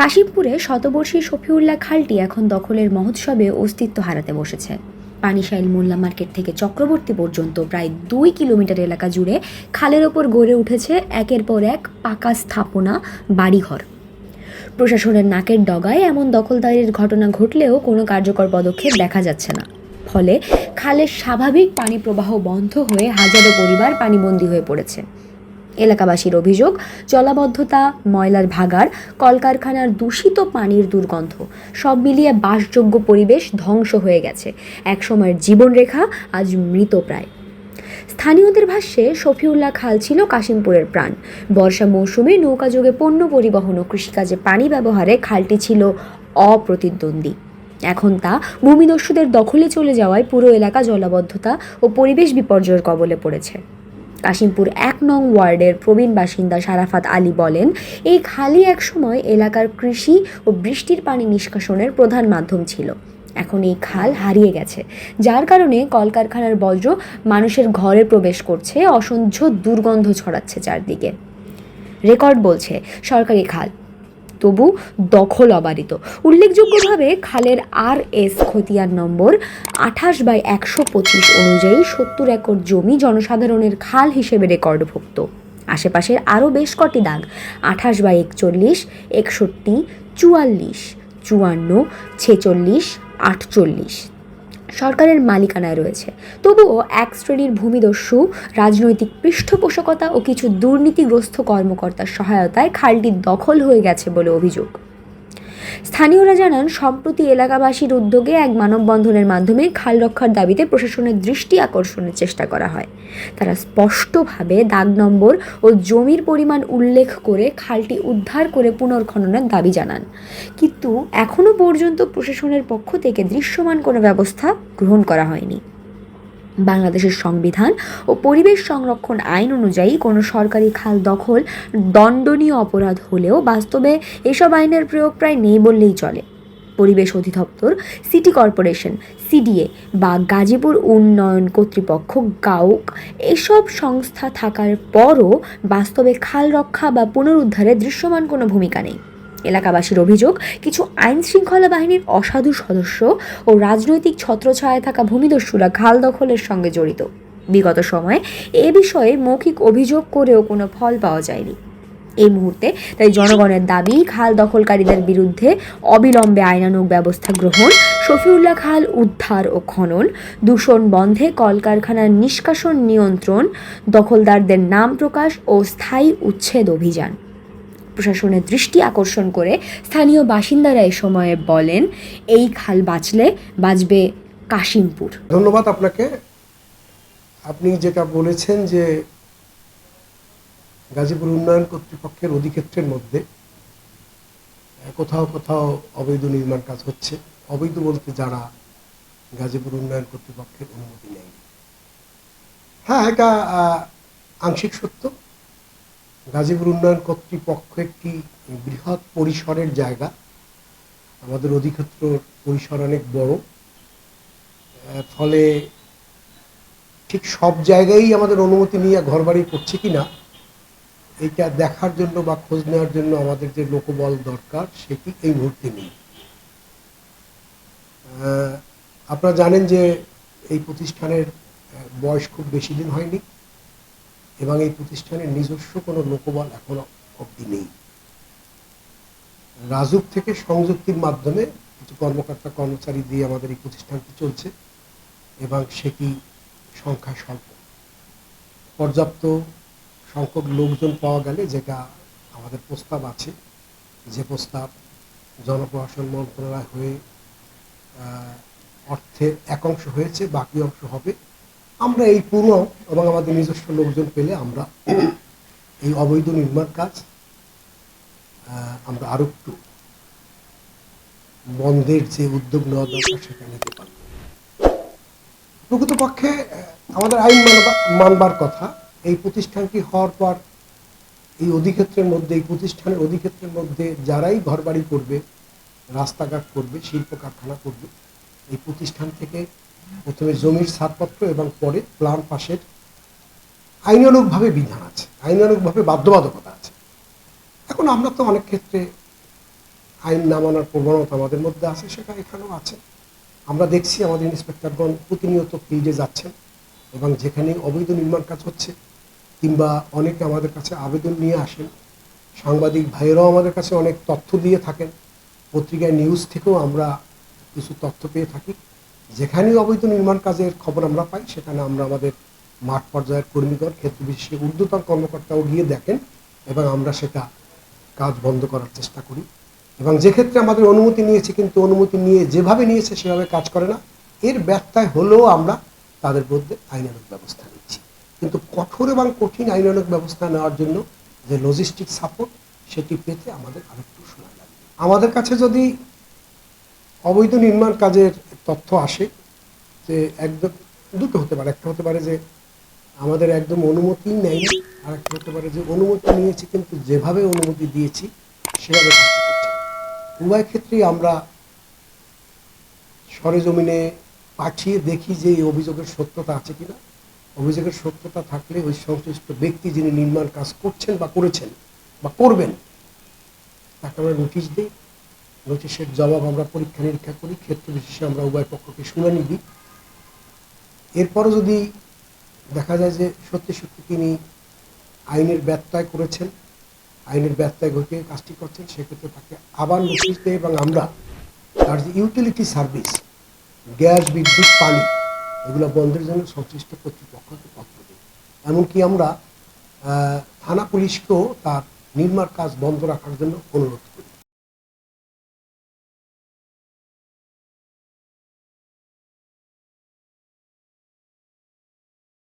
কাশিমপুরে শতবর্ষী শফিউল্লাহ খালটি এখন দখলের মহোৎসবে অস্তিত্ব হারাতে বসেছে। পানিশাইল মোল্লা মার্কেট থেকে চক্রবর্তী পর্যন্ত প্রায় দুই কিলোমিটার এলাকা জুড়ে খালের ওপর গড়ে উঠেছে একের পর এক পাকা স্থাপনা বাড়িঘর। প্রশাসনের নাকের ডগায় এমন দখলদারির ঘটনা ঘটলেও কোনো কার্যকর পদক্ষেপ দেখা যাচ্ছে না। ফলে খালের স্বাভাবিক পানি প্রবাহ বন্ধ হয়ে হাজারো পরিবার পানিবন্দী হয়ে পড়েছে। এলাকাবাসীর অভিযোগ, জলাবদ্ধতা, ময়লার ভাগার কলকারখানার দূষিত পানির দুর্গন্ধ, সব মিলিয়ে বাসযোগ্য পরিবেশ ধ্বংস হয়ে গেছে। একসময়ের জীবনরেখা আজ মৃতপ্রায় স্থানীয়দের ভাষ্যে, শফিউল্লাহ খাল ছিল কাশিমপুরের প্রাণ। বর্ষা মৌসুমে নৌকাযোগে পণ্য পরিবহন ও কৃষিকাজে পানি ব্যবহারে খালটি ছিল অপ্রতিদ্বন্দ্বী। এখন তা ভূমিদস্যুদের দখলে চলে যাওয়ায় পুরো এলাকা জলাবদ্ধতা ও পরিবেশ বিপর্যয়ের কবলে পড়েছে। কাশিমপুর এক নং ওয়ার্ডের প্রবীণ বাসিন্দা সারাফাত আলী বলেন, এই খালি একসময় এলাকার কৃষি ও বৃষ্টির পানি নিষ্কাশনের প্রধান মাধ্যম ছিল। এখন এই খাল হারিয়ে গেছে। যার কারণে কলকারখানার বজ্র মানুষের ঘরে প্রবেশ করছে, অসহ্য দুর্গন্ধ ছড়াচ্ছে চারদিকে। রেকর্ড বলছে, সরকারি খাল তবু দখল অবারিত। উল্লেখযোগ্যভাবে খালের আর এস খতিয়ার নম্বর আঠাশ বাই একশো পঁচিশ অনুযায়ী সত্তর একর জমি জনসাধারণের খাল হিসেবে রেকর্ডভুক্ত। আশেপাশের আরও বেশ কটি দাগ, আঠাশ বাই একচল্লিশ, একষট্টি, চুয়াল্লিশ, চুয়ান্ন, ছেচল্লিশ, আটচল্লিশ। সরকারের মালিকানায় রয়েছে। তবুও এক শ্রেণির ভূমিদস্যু, রাজনৈতিক পৃষ্ঠপোষকতা ও কিছু দুর্নীতিগ্রস্ত কর্মকর্তার সহায়তায় খালটি দখল হয়ে গেছে বলে অভিযোগ। স্থানীয়রা জানান, সম্প্রতি এলাকাবাসীর উদ্যোগে এক মানববন্ধনের মাধ্যমে খাল রক্ষার দাবিতে প্রশাসনের দৃষ্টি আকর্ষণের চেষ্টা করা হয়। তারা স্পষ্টভাবে দাগ নম্বর ও জমির পরিমাণ উল্লেখ করে খালটি উদ্ধার করে পুনর্খননের দাবি জানান। কিন্তু এখনও পর্যন্ত প্রশাসনের পক্ষ থেকে দৃশ্যমান কোনো ব্যবস্থা গ্রহণ করা হয়নি। বাংলাদেশের সংবিধান ও পরিবেশ সংরক্ষণ আইন অনুযায়ী কোনো সরকারি খাল দখল দণ্ডনীয় অপরাধ হলেও বাস্তবে এসব আইনের প্রয়োগ প্রায় নেই বললেই চলে। পরিবেশ অধিদপ্তর, সিটি কর্পোরেশন, সিডিএ বা গাজীপুর উন্নয়ন কর্তৃপক্ষ, গাউক এসব সংস্থা থাকার পরও বাস্তবে খাল রক্ষা বা পুনরুদ্ধারে দৃশ্যমান কোনো ভূমিকা নেই। এলাকাবাসীর অভিযোগ, কিছু আইন শৃঙ্খলা বাহিনীর অসাধু সদস্য ও রাজনৈতিক ছত্রছায়ায় থাকা ভূমিদস্যুরা খাল দখলের সঙ্গে জড়িত। বিগত সময়ে এ বিষয়ে মৌখিক অভিযোগ করেও কোনো ফল পাওয়া যায়নি। এই মুহূর্তে তাই জনগণের দাবি খাল দখলকারীদের বিরুদ্ধে অবিলম্বে আইনানুগ ব্যবস্থা গ্রহণ, শফিউল্লাহ খাল উদ্ধার ও খনন, দূষণ বন্ধে কলকারখানার নিষ্কাশন নিয়ন্ত্রণ, দখলদারদের নাম প্রকাশ ও স্থায়ী উচ্ছেদ অভিযান। প্রশাসনের দৃষ্টি আকর্ষণ করে স্থানীয় বাসিন্দারা এ সময়ে বলেন, এই খাল বাঁচলে বাঁচবে কাশিমপুর। ধন্যবাদ আপনাকে। আপনি যেটা বলেছেন যে গাজীপুর উন্নয়ন কর্তৃপক্ষের অধিক্ষেত্রের মধ্যে কোথাও কোথাও অবৈধ নির্মাণ কাজ হচ্ছে। অবৈধ বলতে যারা গাজীপুর উন্নয়ন কর্তৃপক্ষের অনুমতি নেই হ্যাঁ এটা আংশিক সত্য। গাজীপুর উন্নয়ন কর্তৃপক্ষ একটি বৃহৎ পরিসরের জায়গা। আমাদের অধিক্ষেত্র পরিসর অনেক বড়। ফলে ঠিক সব জায়গায় আমাদের অনুমতি নিয়ে ঘরবাড়ি করছে কি না এইটা দেখার জন্য বা খোঁজ নেওয়ার জন্য আমাদের যে লোকবল দরকার, সেটি এই মুহূর্তে নেই। আপনারা জানেন যে এই প্রতিষ্ঠানের বয়স খুব বেশি দিন হয়নি। এবং এই প্রতিষ্ঠানের নিজস্ব কোনো লোকবল এখনও অবধি নেই। রাজুক থেকে সংযুক্তির মাধ্যমে কিছু কর্মকর্তা কর্মচারী দিয়ে আমাদের এই প্রতিষ্ঠানটি চলছে এবং সেটি সংখ্যা স্বল্প। পর্যাপ্ত সংখ্যক লোকজন পাওয়া গেলে যেটা আমাদের প্রস্তাব আছে, যে প্রস্তাব জনপ্রশাসন মন্ত্রণালয় হয়ে অর্থের এক অংশ হয়েছে, বাকি অংশ হবে আমরা এই পুরো এবং আমাদের নিজস্ব লোকজন পেলে আমরা এই অবৈধ নির্মাণ কাজ আমরা আরও একটু বন্ধের যে উদ্যোগ নেওয়া দরকার সেটা নিতে পারব। প্রকৃতপক্ষে আমাদের আইন মানবার কথা, এই প্রতিষ্ঠানটি হওয়ার পর এই অধিক্ষেত্রের মধ্যে, এই প্রতিষ্ঠানের অধিক্ষেত্রের মধ্যে যারাই ঘরবাড়ি করবে, রাস্তাঘাট করবে শিল্প কারখানা করবে, এই প্রতিষ্ঠান থেকে প্রথমে জমির ছাড়পত্র এবং পরে প্লান পাশের আইনানুগভাবে বিধান আছে। আইনানুগভাবে বাধ্যবাধকতা আছে। এখন আমরা তো অনেক ক্ষেত্রে আইন না মানার প্রবণতা আমাদের মধ্যে আছে, সেটা এখানেও আছে। আমরা দেখছি আমাদের ইন্সপেক্টরগণ প্রতিনিয়ত ফিল্ডে যাচ্ছেন এবং যেখানে অবৈধ নির্মাণ কাজ হচ্ছে কিংবা অনেকে আমাদের কাছে আবেদন নিয়ে আসেন। সাংবাদিক ভাইয়েরাও আমাদের কাছে অনেক তথ্য দিয়ে থাকেন। পত্রিকায় নিউজ থেকেও আমরা কিছু তথ্য পেয়ে থাকি। যেখানেই অবৈধ নির্মাণ কাজের খবর আমরা পাই, সেখানে আমরা আমাদের মাঠ পর্যায়ের কর্মীগণ, ক্ষেত্র বিশেষে ঊর্ধ্বতন কর্মকর্তাও গিয়ে দেখেন এবং আমরা সেটা কাজ বন্ধ করার চেষ্টা করি। এবং যে ক্ষেত্রে আমাদের অনুমতি নিয়েছে, কিন্তু অনুমতি নিয়ে যেভাবে নিয়েছে, সেভাবে কাজ করে না। এর ব্যর্থায় হলেও আমরা তাদের মধ্যে আইনানুগ ব্যবস্থা নিচ্ছি। কিন্তু কঠোর এবং কঠিন আইনানুগ ব্যবস্থা নেওয়ার জন্য যে লজিস্টিক সাপোর্ট সেটি পেতে আমাদের আরেকটু সময় লাগবে আমাদের কাছে যদি অবৈধ নির্মাণ কাজের তথ্য আসে যে একদম দুটো হতে পারে। একটা হতে পারে যে আমাদের একদম অনুমতি নেয়নি আর একটা হতে পারে যে অনুমতি নিয়েছি কিন্তু যেভাবে অনুমতি দিয়েছি সেভাবে কাজটি করছে। উভয় ক্ষেত্রেই আমরা সরেজমিনে পাঠিয়ে দেখি যে এই অভিযোগের সত্যতা আছে কিনা। অভিযোগের সত্যতা থাকলে ওই সংশ্লিষ্ট ব্যক্তি যিনি নির্মাণ কাজ করছেন বা করেছেন বা করবেন, তাকে আমরা নোটিশ দিই। নোটিশের জবাব আমরা পরীক্ষা নিরীক্ষা করি, ক্ষেত্র বিশেষে আমরা উভয় পক্ষকে শুনানি দিই। এরপরও যদি দেখা যায় যে সত্যি সত্যি তিনি আইনের ব্যত্যয় করেছেন, আইনের ব্যত্যয় ঘটিয়ে কাজটি করছেন, সেক্ষেত্রে তাকে আবার নোটিশ দেয় এবং আমরা তার যে ইউটিলিটি সার্ভিস গ্যাস, বিদ্যুৎ, পানি, এগুলো বন্ধের জন্য সংশ্লিষ্ট কর্তৃপক্ষকে পত্র দিই। এমনকি আমরা থানা পুলিশকেও তার নির্মাণ কাজ বন্ধ রাখার জন্য অনুরোধ করি।